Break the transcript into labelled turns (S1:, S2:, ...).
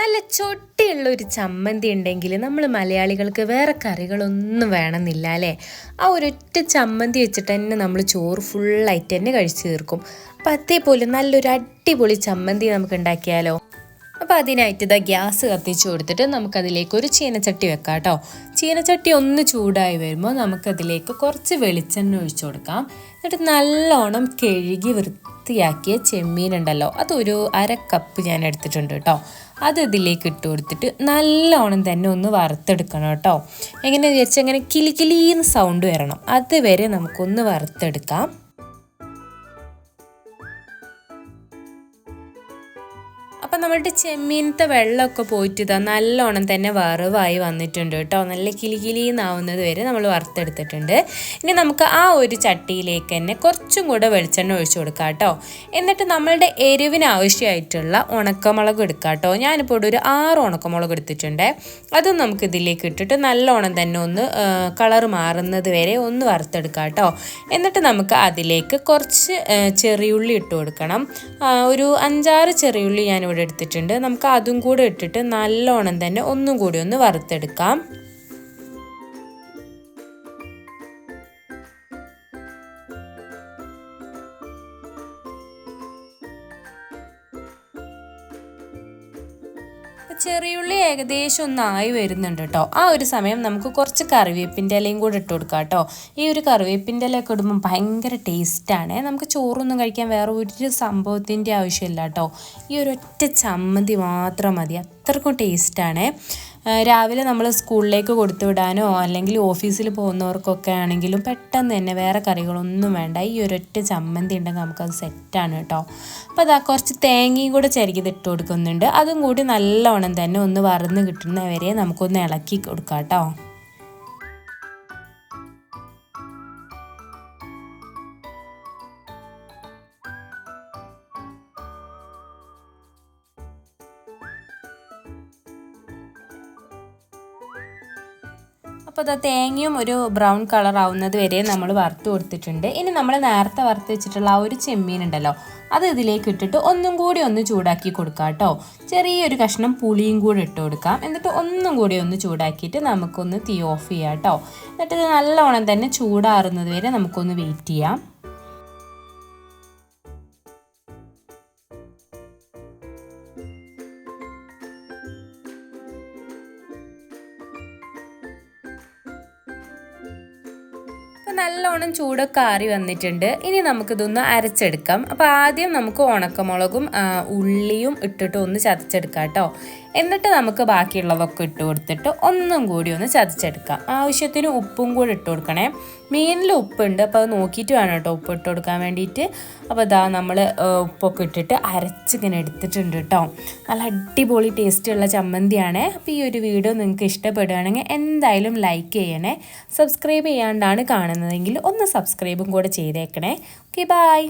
S1: നല്ല ചൊട്ടിയുള്ള ഒരു ചമ്മന്തി ഉണ്ടെങ്കിൽ നമ്മൾ മലയാളികൾക്ക് വേറെ കറികളൊന്നും വേണമെന്നില്ല അല്ലേ? ആ ഒരൊറ്റ ചമ്മന്തി വെച്ചിട്ട് തന്നെ നമ്മൾ ചോറ് ഫുള്ളായിട്ട് തന്നെ കഴിച്ചു തീർക്കും. അപ്പം അതേപോലെ നല്ലൊരു അടിപൊളി ചമ്മന്തി നമുക്ക് ഉണ്ടാക്കിയാലോ? അപ്പോൾ അതിനായിട്ട് ഇതാ ഗ്യാസ് കത്തിച്ചു കൊടുത്തിട്ട് നമുക്കതിലേക്ക് ഒരു ചീനച്ചട്ടി വെക്കാം കേട്ടോ. ചീനച്ചട്ടി ഒന്ന് ചൂടായി വരുമ്പോൾ നമുക്കതിലേക്ക് കുറച്ച് വെളിച്ചെണ്ണ ഒഴിച്ചു കൊടുക്കാം. എന്നിട്ട് നല്ലോണം കഴുകി വൃത്തിയാക്കിയ ചെമ്മീൻ ഉണ്ടല്ലോ അതൊരു അര കപ്പ് ഞാൻ എടുത്തിട്ടുണ്ട് കേട്ടോ അത് ഇതിലേക്ക് ഇട്ട് കൊടുത്തിട്ട് നല്ലോണം തന്നെ ഒന്ന് വറുത്തെടുക്കണം കേട്ടോ എങ്ങനെയാണെന്ന് വിചാരിച്ചാൽ അങ്ങനെ കിലി കിലീന്ന് സൗണ്ട് വരണം. അതുവരെ നമുക്കൊന്ന് വറുത്തെടുക്കാം. അപ്പം നമ്മളുടെ ചെമ്മീനത്തെ വെള്ളമൊക്കെ പോയിട്ട് ഇതാ നല്ലോണം തന്നെ വറവായി വന്നിട്ടുണ്ട് കേട്ടോ. നല്ല കിലികിലിന്നാവുന്നത് വരെ നമ്മൾ വറുത്തെടുത്തിട്ടുണ്ട്. ഇനി നമുക്ക് ആ ഒരു ചട്ടിയിലേക്ക് തന്നെ കുറച്ചും കൂടെ വെളിച്ചെണ്ണ ഒഴിച്ചു കൊടുക്കാം കേട്ടോ. എന്നിട്ട് നമ്മളുടെ എരിവിന് ആവശ്യമായിട്ടുള്ള ഉണക്കമുളക് എടുക്കാം കേട്ടോ. ഞാനിപ്പോൾ ഇവിടെ ഒരു ആറ് ഉണക്കമുളക് എടുത്തിട്ടുണ്ട്. അതും നമുക്ക് ഇതിലേക്ക് ഇട്ടിട്ട് നല്ലോണം തന്നെ ഒന്ന് കളർ മാറുന്നത് വരെ ഒന്ന് വറുത്തെടുക്കാം കേട്ടോ. എന്നിട്ട് നമുക്ക് അതിലേക്ക് കുറച്ച് ചെറിയുള്ളി ഇട്ട് കൊടുക്കണം. ഒരു അഞ്ചാറ് ചെറിയുള്ളി ഞാനിവിടെ എടുത്തിട്ടുണ്ട്. നമുക്ക് അതും കൂടെ ഇട്ടിട്ട് നല്ലോണം തന്നെ ഒന്നും കൂടി ഒന്ന് വറുത്തെടുക്കാം. ചെറിയുള്ളി ഏകദേശം ഒന്നായി വരുന്നുണ്ട് കേട്ടോ ആ ഒരു സമയം നമുക്ക് കുറച്ച് കറിവേപ്പിന്റെ ഇലയും കൂടെ ഇട്ട് കൊടുക്കാം കേട്ടോ ഈ ഒരു കറിവേപ്പിന്റെ ഇലയൊക്കെ ഇടുമ്പോൾ ഭയങ്കര ടേസ്റ്റാണ് നമുക്ക് ചോറൊന്നും കഴിക്കാൻ വേറെ ഒരു സംഭവത്തിന്റെ ആവശ്യമില്ല കേട്ടോ ഈ ഒരു ഒറ്റ ചമ്മന്തി മാത്രം മതി. അത്രക്കും ടേസ്റ്റാണ് രാവിലെ നമ്മൾ സ്കൂളിലേക്ക് കൊടുത്തു വിടാനോ അല്ലെങ്കിൽ ഓഫീസിൽ പോകുന്നവർക്കൊക്കെ ആണെങ്കിലും പെട്ടെന്ന് തന്നെ വേറെ കറികളൊന്നും വേണ്ട. ഈ ഒരൊറ്റ ചമ്മന്തി ഉണ്ടെങ്കിൽ നമുക്കത് സെറ്റാണ് കേട്ടോ. അപ്പോൾ അതാ കുറച്ച് തേങ്ങയും കൂടെ ചരികിത് ഇട്ട് കൊടുക്കുന്നുണ്ട്. അതും കൂടി നല്ലവണ്ണം തന്നെ ഒന്ന് വറന്ന് കിട്ടുന്നവരെ നമുക്കൊന്ന് ഇളക്കി കൊടുക്കാം കേട്ടോ. അപ്പോൾ അത് തേങ്ങയും ഒരു ബ്രൗൺ കളർ ആവുന്നത് വരെ നമ്മൾ വറുത്ത് കൊടുത്തിട്ടുണ്ട്. ഇനി നമ്മൾ നേരത്തെ വറുത്ത് വെച്ചിട്ടുള്ള ആ ഒരു ചെമ്മീൻ ഉണ്ടല്ലോ അത് ഇതിലേക്ക് ഇട്ടിട്ട് ഒന്നും കൂടി ഒന്ന് ചൂടാക്കി കൊടുക്കാം കേട്ടോ. ചെറിയൊരു കഷ്ണം പുളിയും കൂടി ഇട്ട് കൊടുക്കാം. എന്നിട്ട് ഒന്നും കൂടി ഒന്ന് ചൂടാക്കിയിട്ട് നമുക്കൊന്ന് തീ ഓഫ് ചെയ്യാം കേട്ടോ. എന്നിട്ട് നല്ലോണം തന്നെ ചൂടാറുന്നത് വരെ നമുക്കൊന്ന് വെയിറ്റ് ചെയ്യാം. അപ്പോൾ നല്ലോണം ചൂടൊക്കെ ആറി വന്നിട്ടുണ്ട്. ഇനി നമുക്കിതൊന്ന് അരച്ചെടുക്കാം. അപ്പോൾ ആദ്യം നമുക്ക് ഉണക്കമുളകും ഉള്ളിയും ഇട്ടിട്ട് ഒന്ന് ചതച്ചെടുക്കാം കേട്ടോ. എന്നിട്ട് നമുക്ക് ബാക്കിയുള്ളതൊക്കെ ഇട്ട് കൊടുത്തിട്ട് ഒന്നും കൂടി ഒന്ന് ചതച്ചെടുക്കാം. ആവശ്യത്തിന് ഉപ്പും കൂടി ഇട്ട് കൊടുക്കണേ. മീനിൽ ഉപ്പുണ്ട്. അപ്പോൾ അത് നോക്കിയിട്ട് വേണം കേട്ടോ ഉപ്പ് ഇട്ട് കൊടുക്കാൻ വേണ്ടിയിട്ട് അപ്പോൾ ഇതാ നമ്മൾ ഉപ്പൊക്കെ ഇട്ടിട്ട് അരച്ചിങ്ങനെ എടുത്തിട്ടുണ്ട് കേട്ടോ. നല്ല അടിപൊളി ടേസ്റ്റുള്ള ചമ്മന്തിയാണ്. അപ്പോൾ ഈ ഒരു വീഡിയോ നിങ്ങൾക്ക് ഇഷ്ടപ്പെടുകയാണെങ്കിൽ എന്തായാലും ലൈക്ക് ചെയ്യണേ. സബ്സ്ക്രൈബ് ചെയ്യാണ്ടാണ് കാണുന്നതെങ്കിൽ ഒന്ന് സബ്സ്ക്രൈബും കൂടെ ചെയ്തേക്കണേ. Okay bye